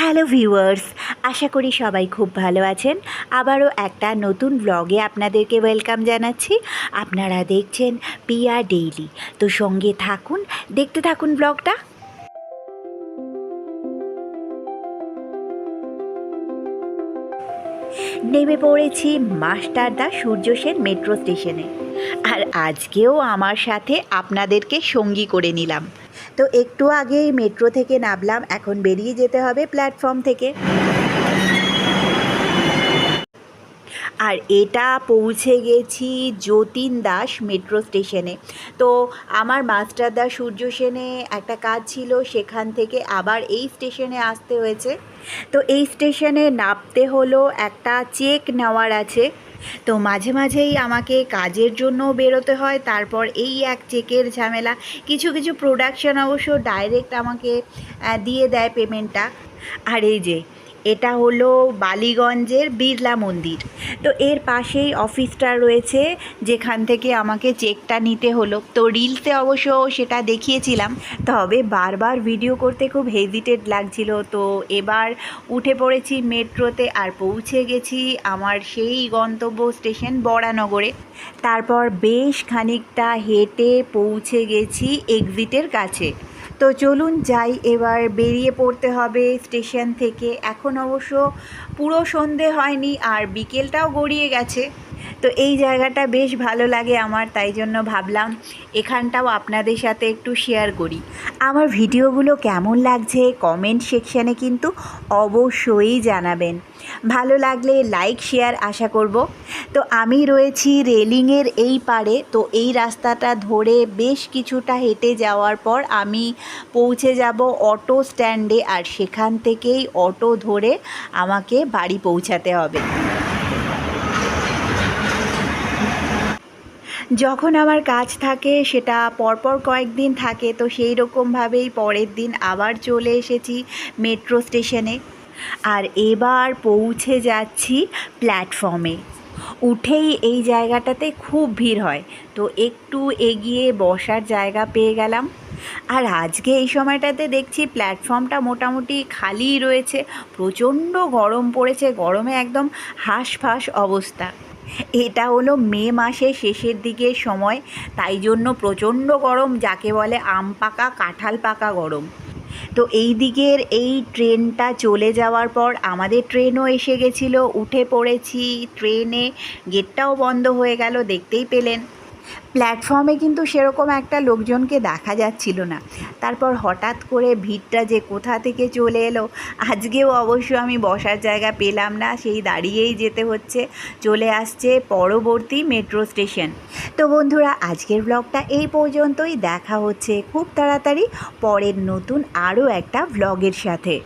Hello viewers, আশা করি সবাই খুব ভালো আছেন। আবারও একটা নতুন ব্লগে আপনাদেরকে ওয়েলকাম জানাচ্ছি। আপনারা দেখছেন পিয়া ডেইলি তো সঙ্গে থাকুন, দেখতে থাকুন ব্লগটা নেমে পড়েছি মাস্টারদা সূর্য সেন মেট্রো স্টেশনে আর আজকেও আমার সাথে আপনাদেরকে সঙ্গী করে নিলাম। তো একটু আগেই মেট্রো থেকে নামলাম, এখন বেরিয়ে যেতে হবে প্ল্যাটফর্ম থেকে। আর এটা পৌঁছে গেছি যতীন দাস মেট্রো স্টেশনে। তো আমার মাস্টারদা সূর্য সেনে একটা কাজ ছিল, সেখান থেকে আবার এই স্টেশনে আসতে হয়েছে। তো এই স্টেশনে নামতে হলো, একটা চেক নেওয়ার আছে। তো মাঝে মাঝেই আমাকে কাজের জন্য বেরোতে হয়, তারপর এই এক চেকের ঝামেলা। কিছু কিছু প্রোডাকশন অবশ্য ডাইরেক্ট আমাকে দিয়ে দেয় পেমেন্টটা আর এই যে এটা হলো বালিগঞ্জের বিড়লা মন্দির। তো এর পাশেই অফিসটা রয়েছে, যেখান থেকে আমাকে চেকটা নিতে হলো। তো রিলসে অবশ্য সেটা দেখিয়েছিলাম, তবে বারবার ভিডিও করতে খুব হেজিটেড লাগছিল। তো এবার উঠে পড়েছি মেট্রোতে আর পৌঁছে গেছি আমার সেই গন্তব্য স্টেশন বরানগরে। তারপর বেশ খানিকটা হেঁটে পৌঁছে গেছি এক্সিটের কাছে। তো চলুন যাই, এবার বেরিয়ে পড়তে হবে স্টেশন থেকে। এখন অবশ্য পুরো সন্ধে হয়নি আর বিকেলটাও গড়িয়ে গেছে। তো এই জায়গাটা বেশ ভালো লাগে আমার, তাই জন্য ভাবলাম এখানটাও আপনাদের সাথে একটু শেয়ার করি। আমার ভিডিওগুলো কেমন লাগছে কমেন্ট সেকশানে কিন্তু অবশ্যই জানাবেন। ভালো লাগলে লাইক শেয়ার আশা করব। তো আমি রয়েছি রেলিংয়ের এই পারে তো এই রাস্তাটা ধরে বেশ কিছুটা হেঁটে যাওয়ার পর আমি পৌঁছে যাব অটো স্ট্যান্ডে আর সেখান থেকেই অটো ধরে আমাকে বাড়ি পৌঁছাতে হবে। যখন আমার কাজ থাকে, সেটা পরপর কয়েকদিন থাকে, তো সেই রকমভাবেই পরের দিন আবার চলে এসেছি মেট্রো স্টেশনে। আর এবার পৌঁছে যাচ্ছি প্ল্যাটফর্মে। উঠেই এই জায়গাটাতে খুব ভিড় হয়, তো একটু এগিয়ে বসার জায়গা পেয়ে গেলাম। আর আজকে এই সময়টাতে দেখছি প্ল্যাটফর্মটা মোটামুটি খালিই রয়েছে, প্রচণ্ড গরম পড়েছে, গরমে একদম হাঁসফাঁস অবস্থা। এটা হলো মে মাসের শেষের দিকের সময়, তাই জন্য প্রচণ্ড গরম, যাকে বলে আম পাকা, কাঁঠাল পাকা গরম। তো এই দিকের এই ট্রেনটা চলে যাওয়ার পর আমাদের ট্রেনও এসে গেছিল, উঠে পড়েছি ট্রেনে, গেটটাও বন্ধ হয়ে গেল, দেখতেই পেলেন। প্ল্যাটফর্মে কিন্তু সেরকম একটা লোকজনকে দেখা যাচ্ছিল না। তারপর হঠাৎ করে ভিড়টা যে কোথা থেকে চলে এলো, আজকেও অবশ্য আমি বসার জায়গা পেলাম না, সেই দাঁড়িয়েই যেতে হচ্ছে। চলে আসছে পরবর্তী মেট্রো স্টেশন। তো বন্ধুরা, আজকের ব্লগটা এই পর্যন্তই। দেখা হচ্ছে খুব তাড়াতাড়ি পরের নতুন আরও একটা ব্লগের সাথে।